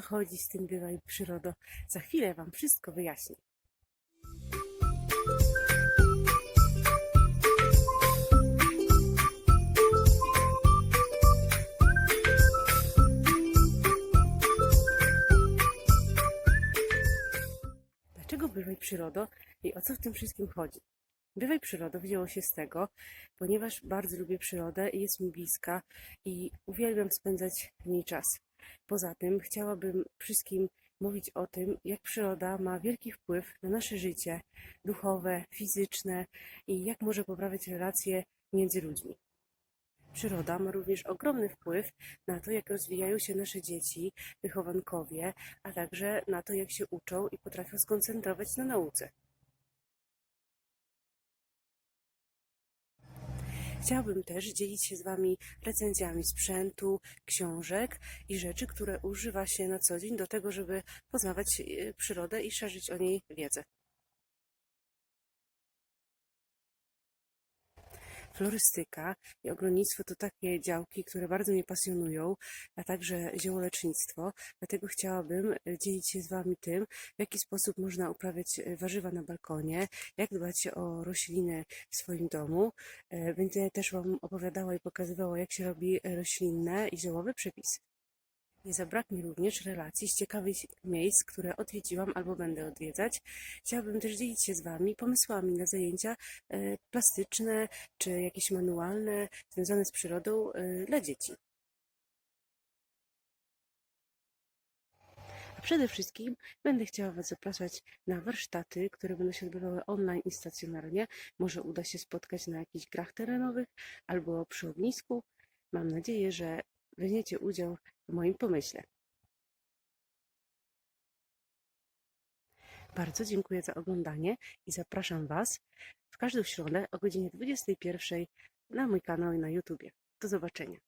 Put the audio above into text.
chodzi z tym bywaj przyrodo. Za chwilę Wam wszystko wyjaśnię. Dlaczego bywaj przyrodo i o co w tym wszystkim chodzi? Bywaj przyrodo wzięło się z tego, ponieważ bardzo lubię przyrodę i jest mi bliska i uwielbiam spędzać w niej czas. Poza tym chciałabym wszystkim mówić o tym, jak przyroda ma wielki wpływ na nasze życie duchowe, fizyczne i jak może poprawiać relacje między ludźmi. Przyroda ma również ogromny wpływ na to, jak rozwijają się nasze dzieci, wychowankowie, a także na to, jak się uczą i potrafią skoncentrować na nauce. Chciałabym też dzielić się z Wami recenzjami sprzętu, książek i rzeczy, które używa się na co dzień do tego, żeby poznawać e, przyrodę i szerzyć o niej wiedzę. Florystyka i ogrodnictwo to takie działki, które bardzo mnie pasjonują, a także ziołolecznictwo. Dlatego chciałabym e, dzielić się z Wami tym, w jaki sposób można uprawiać e, warzywa na balkonie, jak dbać o rośliny w swoim domu. E, Będę też Wam opowiadała i pokazywała, jak się robi e, roślinne i ziołowe przepisy. Nie zabraknie również relacji z ciekawych miejsc, które odwiedziłam albo będę odwiedzać. Chciałabym też dzielić się z Wami pomysłami na zajęcia e, plastyczne czy jakieś manualne związane z przyrodą e, dla dzieci. Przede wszystkim będę chciała Was zapraszać na warsztaty, które będą się odbywały online i stacjonarnie. Może uda się spotkać na jakichś grach terenowych albo przy ognisku. Mam nadzieję, że weźmiecie udział w moim pomyśle. Bardzo dziękuję za oglądanie i zapraszam Was w każdą środę o godzinie 21 na mój kanał i na YouTubie. Do zobaczenia.